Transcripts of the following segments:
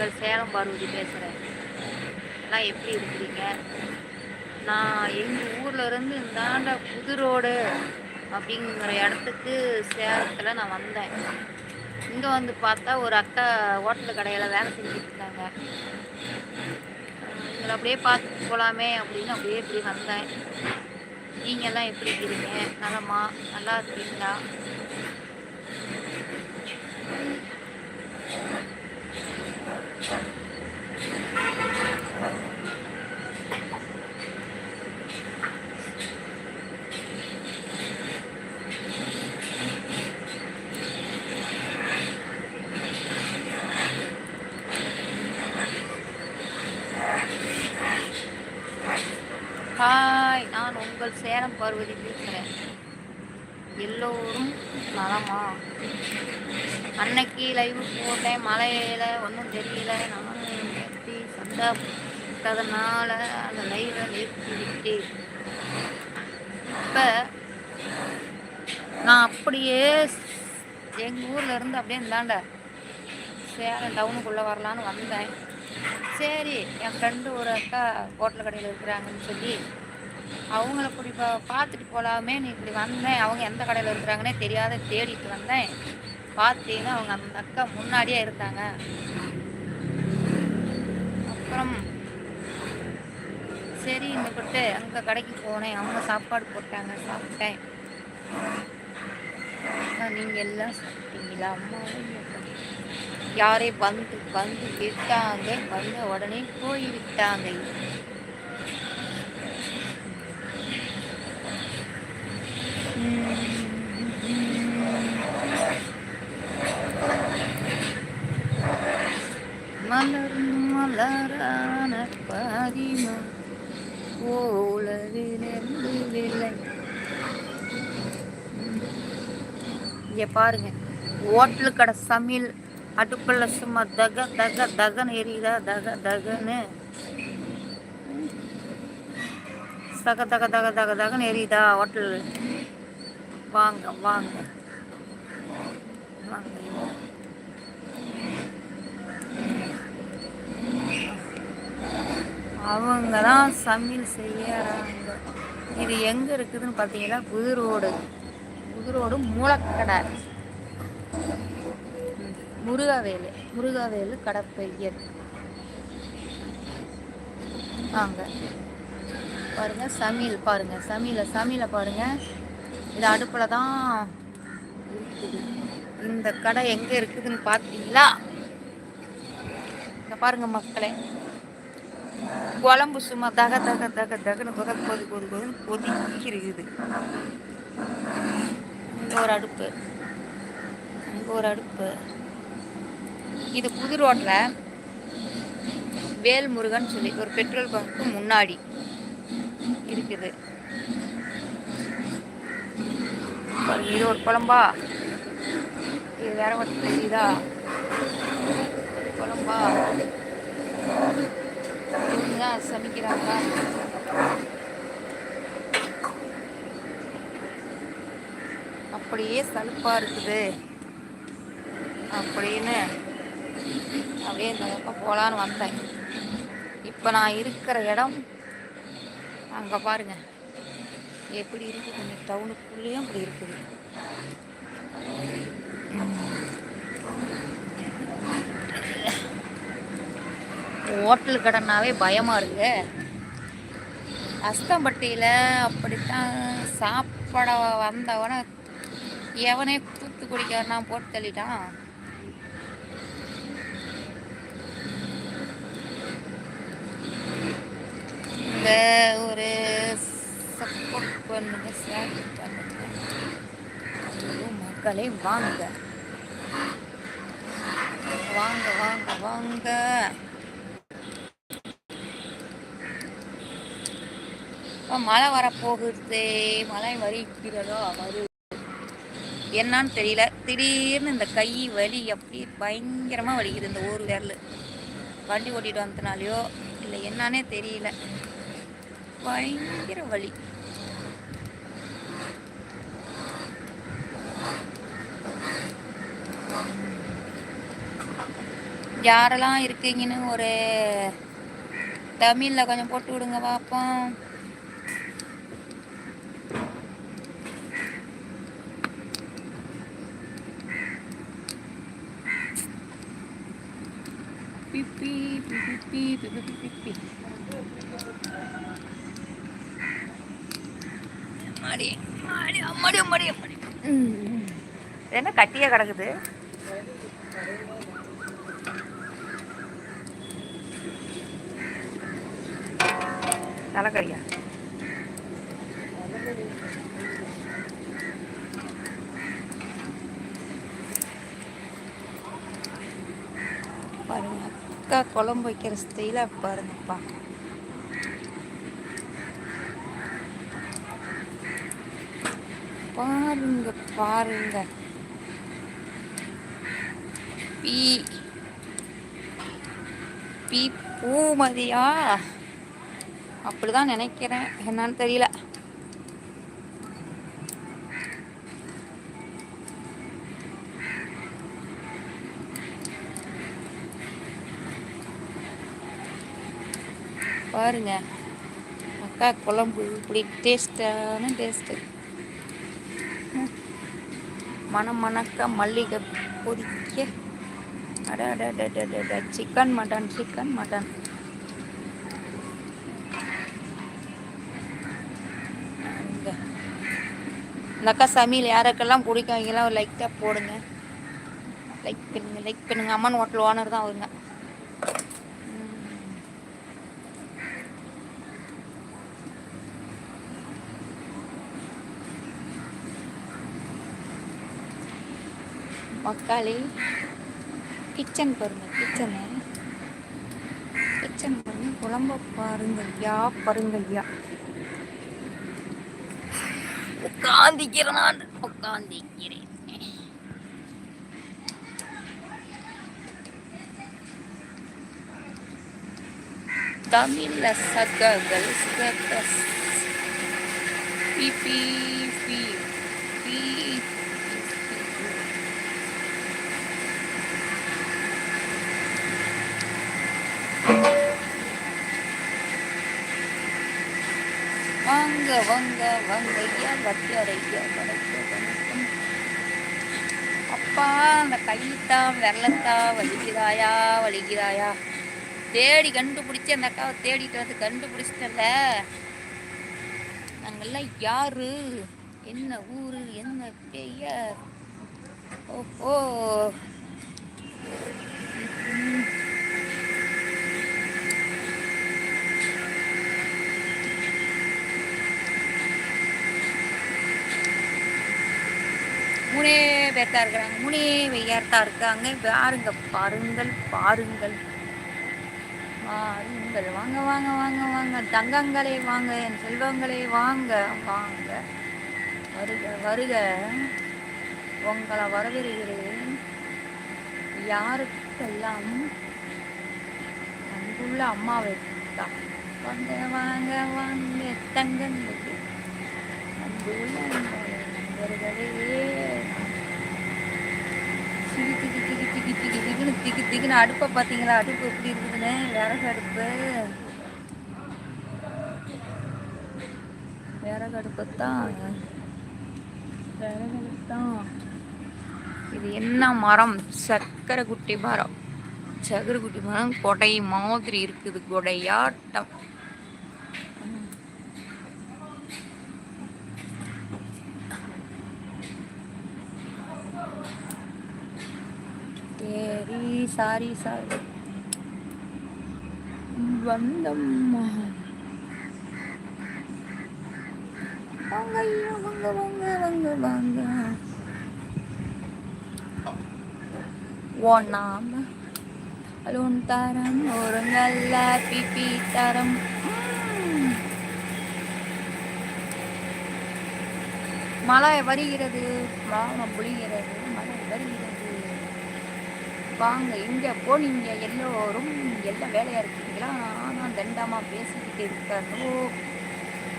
உங்கள் சேலம் பார்வதி பேசுகிறேன் எல்லாம் எப்படி இருக்கிறீங்க? நான் எங்கள் ஊரில் இருந்து இந்தாண்ட புது ரோடு அப்படிங்கிற இடத்துக்கு சேலத்தில் நான் வந்தேன். இங்கே வந்து பார்த்தா ஒரு அக்கா ஹோட்டல் கடையில் வேலை செஞ்சுட்டு இருந்தாங்க. இதில் அப்படியே பார்த்துட்டு போகலாமே அப்படின்னு அப்படியே இப்படி வந்தேன். நீங்கள்லாம் எப்படி இருக்கிறீங்க நலமா? நல்லா இருக்கீங்களா ஹாய் நான் உங்கள் சேலம் பார்வதி பேசுகிறேன் எல்லோரும் நலமா? அன்னைக்கு லைவ் போட்டேன். மழையில ஒன்றும் தெரியல. நானும் எப்படி சண்டை போட்டதுனால அந்த லைவை நிறுத்தி இப்போ நான் அப்படியே எங்கள் ஊரில் இருந்து அப்படியே இந்தாண்ட சேலம் டவுனுக்குள்ளே வரலான்னு வந்தேன். சரி என் ஃப்ரெண்டு ஒரு அக்கா ஹோட்டல் கடையில் இருக்கிறாங்கன்னு சொல்லி அவங்கள இப்படி பா பார்த்துட்டு போகலாமே நீ இப்படி வந்தேன் அவங்க எந்த கடையில் இருக்கிறாங்கன்னே தெரியாத தேடிட்டு வந்தேன். பார்த்தீங்கன்னா அவங்க அந்த அக்கா முன்னாடியே இருந்தாங்க அப்புறம் சரி இந்த பட்டு அங்கே கடைக்கு போனேன். அவங்க சாப்பாடு போட்டாங்க சாப்பிட்டேன். நீங்கள் எல்லாம் சாப்பிட்டீங்களா? அம்மா யாரே வந்து வந்து விட்டாங்க வந்த உடனே போய் விட்டாங்க மலர் மலரான பாதிமா ஓலவில்லை இங்க பாருங்க ஹோட்டலு கடை சமையல் அடுப்புல சும்மா தக தக தகன் எரியுதா? தக தகன்னு. தக தக தக தக தகன் எரியுதா ஹோட்டல் வாங்க வாங்க. வாங்க அவங்க தான் சமையல் செய்யறாங்க. இது எங்கே இருக்குதுன்னு பார்த்தீங்கன்னா புதுரோடு ரோடு. மூலக்கடை. முருகாவேலு முருகாவேலு கடப்பையர். வாங்க. பாருங்க சமையல் பாருங்க சமையல சமையல பாருங்க. இந்த அடுப்பில் தான் இந்த கடை எங்கே இருக்குதுன்னு பார்த்தீங்களா இங்கே பாருங்க மக்களே. குழம்பு சும்மா தக தக தக தகன்னு கொத கொதி கொதி கொதின்னு கொதிக்கிருக்குது. இங்கே ஒரு அடுப்பு. இங்கே ஒரு அடுப்பு. இது புது ரோட்டில் வேல்முருகன் சொல்லி ஒரு பெட்ரோல் பங்க்கு முன்னாடி இருக்குது பாருங்க, இது ஒரு குழம்பா? இது வேற ஒரு தெரியுதா? குழம்பா? இவங்க தான் சமைக்கிறாங்க அப்படியே சலுப்பா இருக்குது. அப்படின்னு அப்படியே இந்த பக்கம் போகலான்னு வந்தேன். இப்போ நான் இருக்கிற இடம் அங்கே பாருங்க. எப்படி இருக்குது இந்த டவுனுக்குள்ளேயும் அப்படி இருக்குது. ஹோட்டல் கடைனாவே பயமாக இருக்கு. அஸ்தம்பட்டியில் அப்படித்தான் சாப்பிட வந்தவனை எவனே தூத்து குடிக்கிறனா போட்டு தள்ளிட்டான். இந்த ஒரு சப்போர்ட் பண்ணுங்க ஷேர் பண்ணுங்க மக்களே வாங்க. வாங்க வாங்க வாங்க. மழை வரப்போகுது. மழை வருகிறதோ வரு என்னன்னு தெரியல. திடீர்னு இந்த கை வலி அப்படி பயங்கரமா வலிக்குது இந்த ஒரு விரல். வண்டி ஓட்டிட்டு வந்தனாலையோ இல்லை என்னன்னே தெரியல. பயங்கர வலி. யாரெல்லாம் இருக்கீங்கன்னு ஒரு தமிழ்ல கொஞ்சம் போட்டு விடுங்க பாப்போம். பிப்பி பிப்பி பிப்பி பிப்பி மாடி மாடி அம்மாடி அம்மாடி அம்மாடி. என்ன கட்டியா கிடக்குது? தலைக்கறியா பாருங்க அக்கா குழம்பு வைக்கிற ஸ்டைல பாருங்கப்பா. பாருங்க பாருங்க. பீ பீ அப்படிதான் நினைக்கிறேன். என்னன்னு தெரியல. பாருங்க. அக்கா குழம்பு இப்படி டேஸ்டான டேஸ்ட்டு. மணம் மணக்க மல்லிகை பொறிக்க. அட அட, அட சிக்கன் மட்டன் சிக்கன் மட்டன் இங்க. இந்த அக்கா சமையல் யாருக்கெல்லாம் பிடிக்கும் அவங்கெல்லாம் ஒரு லைட்டாக போடுங்க. லைக் பண்ணுங்க லைக் பண்ணுங்க. அம்மன் ஹோட்டல் ஓனர் தான் அவருங்க மக்காளி. கிச்சன் பாருங்க கிச்சனு கிச்சன் பாருங்க குழம்ப பாருங்க ஐயா பாருங்க ஐயா உட்காந்திக்கிறேன் நான் உட்காந்திக்கிறேன் தமிழ்ல சககள் சகஸ் பி பி பி வாங்க வாங்க வாங்க ஐயா வட்டியாரையா வணக்கம். அப்பா அந்த கைத்தா விரலத்தா வலிக்கிறாயா வலிக்கிறாயா தேடி கண்டுபிடிச்சி அந்த அக்காவை தேடிட்டு வந்து கண்டுபிடிச்சிட்டல நாங்கள்லாம் யாரு? என்ன ஊரு? என்ன பெயர்? ஓஹோ. மூணே பேர் தான் இருக்கிறாங்க மூணே பேர் தான் இருக்காங்க பாருங்க பாருங்கள் பாருங்கள். பாருங்கள். வாங்க வாங்க வாங்க வாங்க. தங்கங்களே வாங்க என் செல்வங்களே வாங்க வாங்க. வருக வருக. உங்களை வரவேற்கிறேன். யாருக்கெல்லாம் அங்குள்ள அம்மாவை தான் வாங்க வாங்க வாங்க. தங்கங்களுக்கு ஒரு நண்பர்களே திகி திகி திகி திகி திகி திகின்னு திகி திகின்னு அடுப்பை பார்த்தீங்களா? அடுப்பு எப்படி இருக்குதுன்னு? விறகு அடுப்பு. விறகு அடுப்பு தான் விறகு அடுப்பு தான் இது என்ன மரம்? சர்க்கரை குட்டி மரம். சக்கரை குட்டி மரம். கொடை மாதிரி இருக்குது. கொடையாட்டம். Sorry sorry. வந்தம்மா வாங்க ஐயா வாங்க வாங்க வாங்க வாங்க. தரம் ஒரு நல்ல பிபி தரம். மழை வருகிறது வானம் புழிகிறது மழை வருகிறது. வாங்க எங்க போனீங்க எல்லோரும் எல்லாம் வேலையாக இருக்கீங்களா? நான் தண்டாமா பேசிக்கிட்டு இருக்கணும்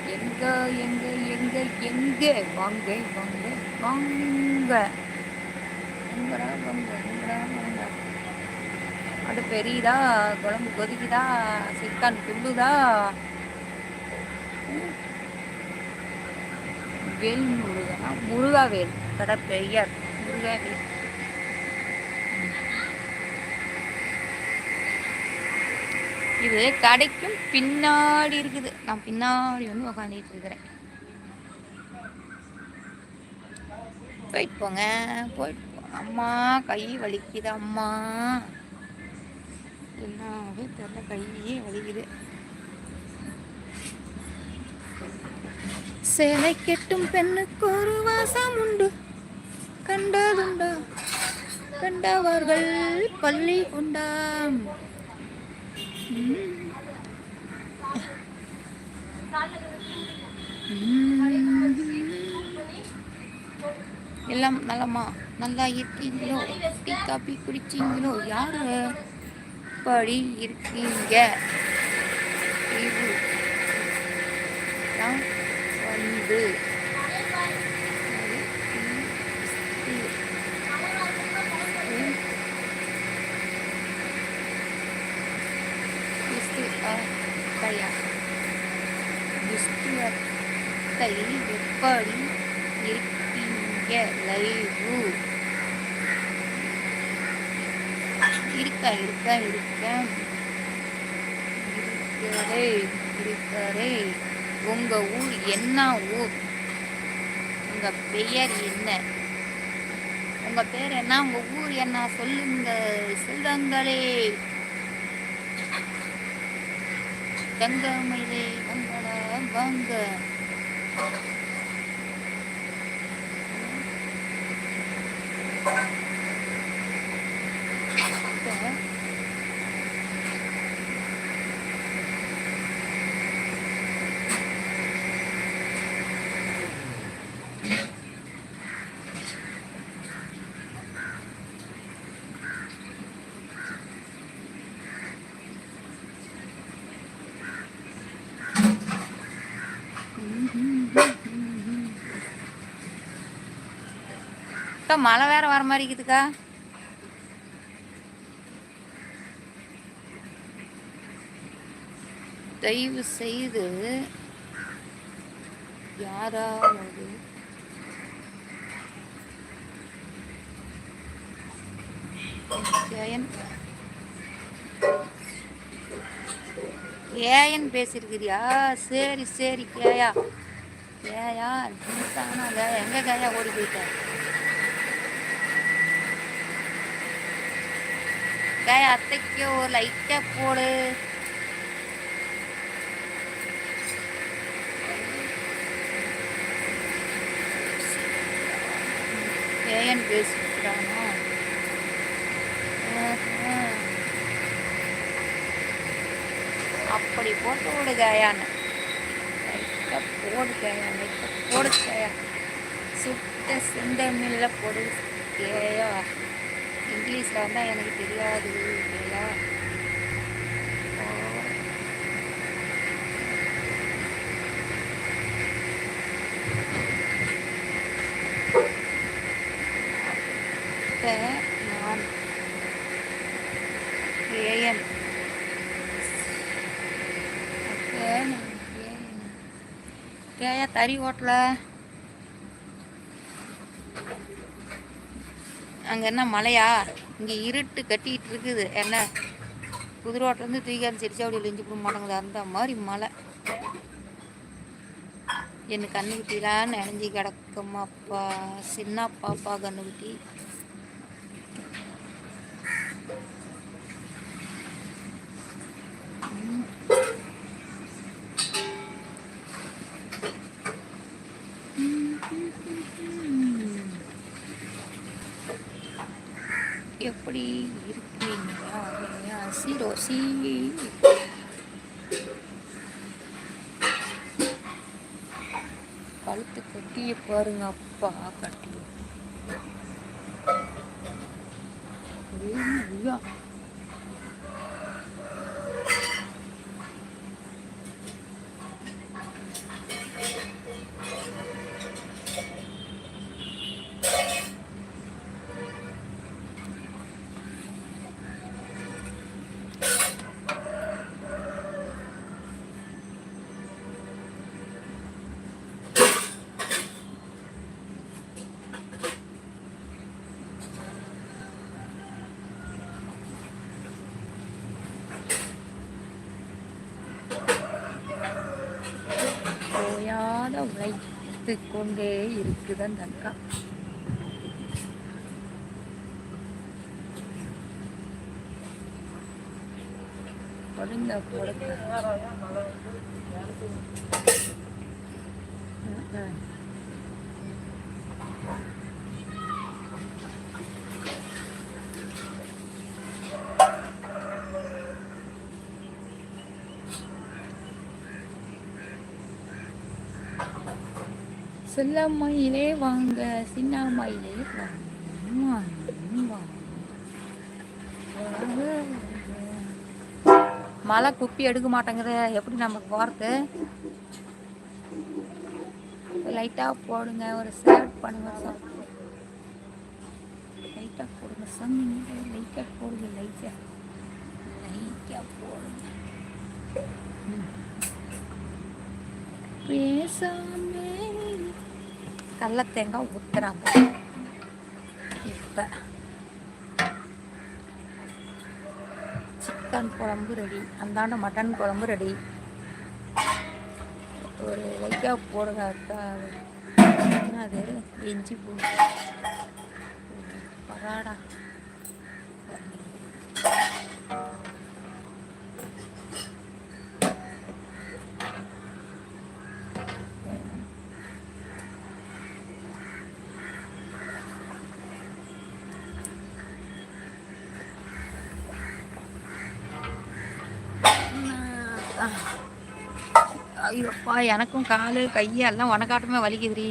எங்க எங்க எங்க எங்க? வாங்க வாங்க வாங்க. எங்கடா வாங்க எங்கடா வாங்க அடுப்பு பெரியதா குழம்பு கொதிக்குதா சிக்கான் துள்ளுதா? வேல் முருகனா? முருகா வேல். கடை பெயர் முருகா வேல் இது கடைக்கும் பின்னாடி இருக்குது. நான் பின்னாடி வந்து உக்காந்துட்டு இருக்கிறேன். போயிட்டு போங்க போயிட்டு போங்க அம்மா கை வலிக்குது அம்மா. என்னவே தெரில கையே வலிக்குது. சேலை கெட்டும் பெண்ணுக்கு ஒரு வாசம் உண்டு. கண்டதுண்டா கண்டவர்கள் பள்ளி உண்டாம் எல்லாம் நலமா? நல்லா இருக்கீங்களோ? டீ காபி குடிச்சீங்களோ? யாரு படி இருக்கீங்க? இது தான் வந்து தயா விஸ்துவத்தை எப்படி இருக்கீங்க லைவு இருக்க இருக்க இருக்க இருக்கரே இருக்கரே உங்க ஊர் என்ன ஊர்? உங்க பெயர் என்ன? உங்க பேர் என்ன? உங்க ஊர் என்ன? சொல்லுங்க செல்வங்களே தங்கமயிலே உங்களா வாங்க. அக்கா மழை வேற வர மாதிரி இருக்குதுக்கா. தயவு செய்து யாராவது ஜெயன் ஏன் பேசியிருக்கிறியா? சரி சரி கேயா. கேயா ஜீத்தானா கேயா எங்க கேயா ஓடி போயிட்டேன் கேயா அத்தைக்கு ஒரு லைட்டா போடு ஏன் பேசிக்கிறானோ அப்படி போட்டு விடு கேயான்னு லைட்டா போடு கயா லைட்டா போடு கேயா சுத்த செந்தமில்ல போடு கேயா இங்கிலீஷில் வந்தால் எனக்கு தெரியாது கேயா அப்ப நான் ஏஎன் அப்ப நான் ஏஎன் கேயா தறி ஓட்டல அங்கே என்ன மழையா? இங்கே இருட்டு கட்டிக்கிட்டு இருக்குது. என்ன? குதிரோட்டிலேருந்து தூக்கி அப்படி லெஞ்சு போட மாட்டாங்களா அந்த மாதிரி மழை. என் கண்ணுக்குட்டிலாம் நினைஞ்சி கிடக்குமாப்பா. சின்ன பாப்பா கண்ணுக்குட்டி. எப்படி இருக்கீங்க சீரோ சி. கழுத்து கட்டிய பாருங்க அப்பா கட்டி ஐயா உழைத்து கொண்டே இருக்குது அந்த அக்கா கொடுங்க கொடுங்க செல்லம்மையிலே வாங்க சின்னம்மையிலே மழை குப்பி எடுக்க மாட்டேங்குது. எப்படி நம்ம போகிறது லைட்டாக போடுங்க. ஒரு சேவ் பண்ணுங்க சார் லைட்டாக போடுங்க சொன்னீங்க லைட்டாக போடுங்க லைட்டாக லைட்டாக போடுங்க. பேசாம கடல தேங்காய் ஊற்றுறாங்க இப்போ சிக்கன் குழம்பு ரெடி அந்தாண்ட மட்டன் குழம்பு ரெடி ஒரு லைட்டாக போடுங்க அது இஞ்சி பூ பராடா. அப்பா எனக்கும் கால் கையெல்லாம் எல்லாம் உனக்காட்டமே வலிக்குதுடி.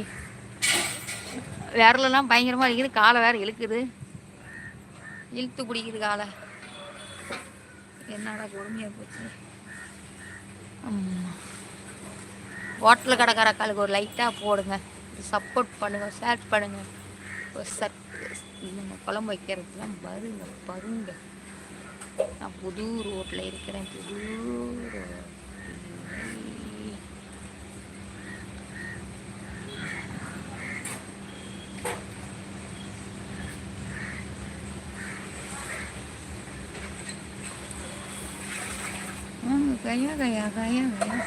விரலெல்லாம் பயங்கரமாக வலிக்குது காலை வேற இழுக்குது. இழுத்து பிடிக்குது காலை. என்னடா கொடுமையாக போச்சு. ஹோட்டல் கடைக்கார காலுக்கு ஒரு லைட்டாக போடுங்க. சப்போர்ட் பண்ணுங்கள் ஷேர் பண்ணுங்கள் ஒரு சட் நம்ம குழம்பு வைக்கிறதுலாம் வருங்க வருங்க. நான் புது ரோட்டில் இருக்கிறேன் புது ரோட்டில். Kaya, kaya, kaya, kaya.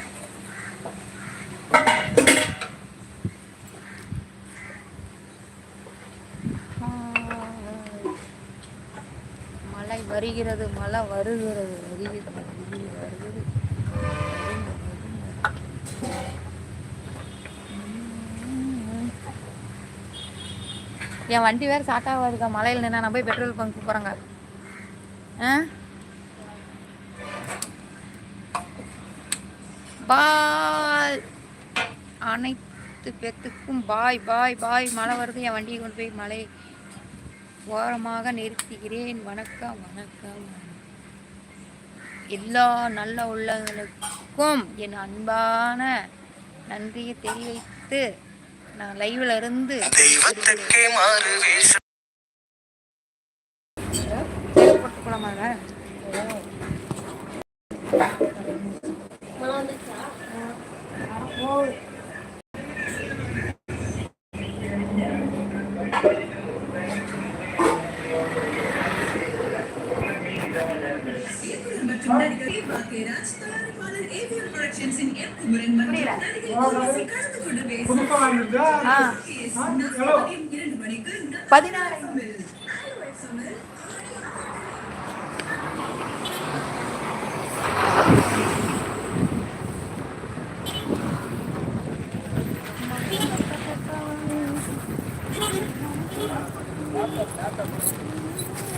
மழை வருகிறது மழை வருகிறது வருகிறது வருகிறது என் வண்டி வேறு சாட்டாக இருக்கா மழையில் நின்னா நான் போய் பெட்ரோல் பங்க் போகிறேங்க ஆ பாய் அனைத்து பேத்துக்கும். பாய் பாய் பாய். மழை வருது. என் வண்டியை கொண்டு போய் மலை ஓரமாக நிறுத்துகிறேன். வணக்கம் வணக்கம் எல்லா நல்ல உள்ளங்களுக்கும் என் அன்பான நன்றியை தெரிவித்து நான் லைவ்ல இருந்து தெய்வத்திற்கே பதினாறு Thank you.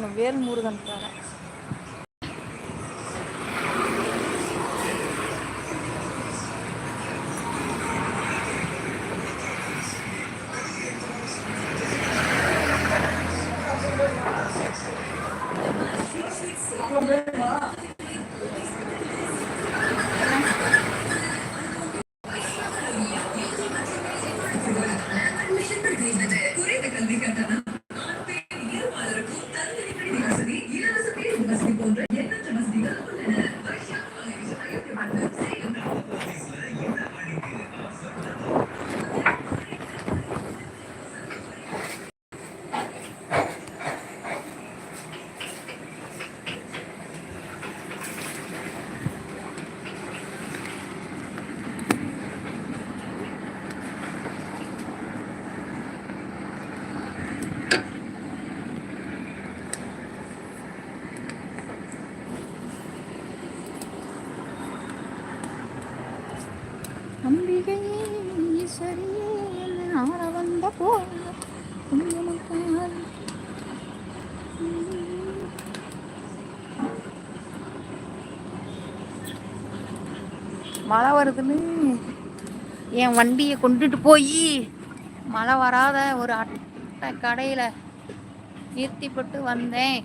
முருகன் பாரு அம்பிகையே ஆற வந்த மழை வருதுன்னு என் வண்டியை கொண்டுட்டு போய் மழை வராத ஒரு அட்டை கடையில் நிறுத்திப்பட்டு வந்தேன்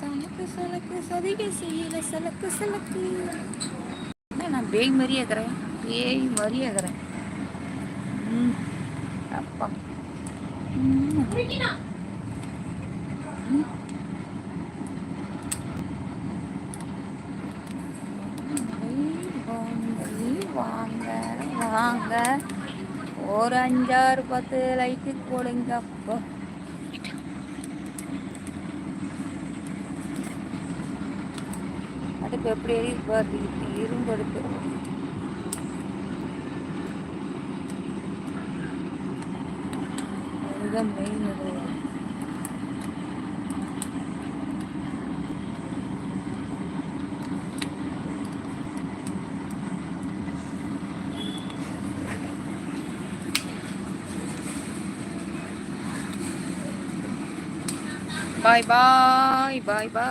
சலக்கு சலக்கு சதிகை செய்யல சலக்கு சலக்கு. என்ன நான் பேய் மாதிரியே இருக்கிறேன் பேய் மாதிரியே இருக்கிறேன் ம். அப்பா. ம். வாங்க, வாங்க. வாங்க. ஒரு அஞ்சாறு பத்து லைட்டு போடுங்க அப்போ. அடுப்பு எப்படி எரியுது பாரு இரும்பு அடுப்பு அதுதான் மெயின் இது Bye bye, bye bye.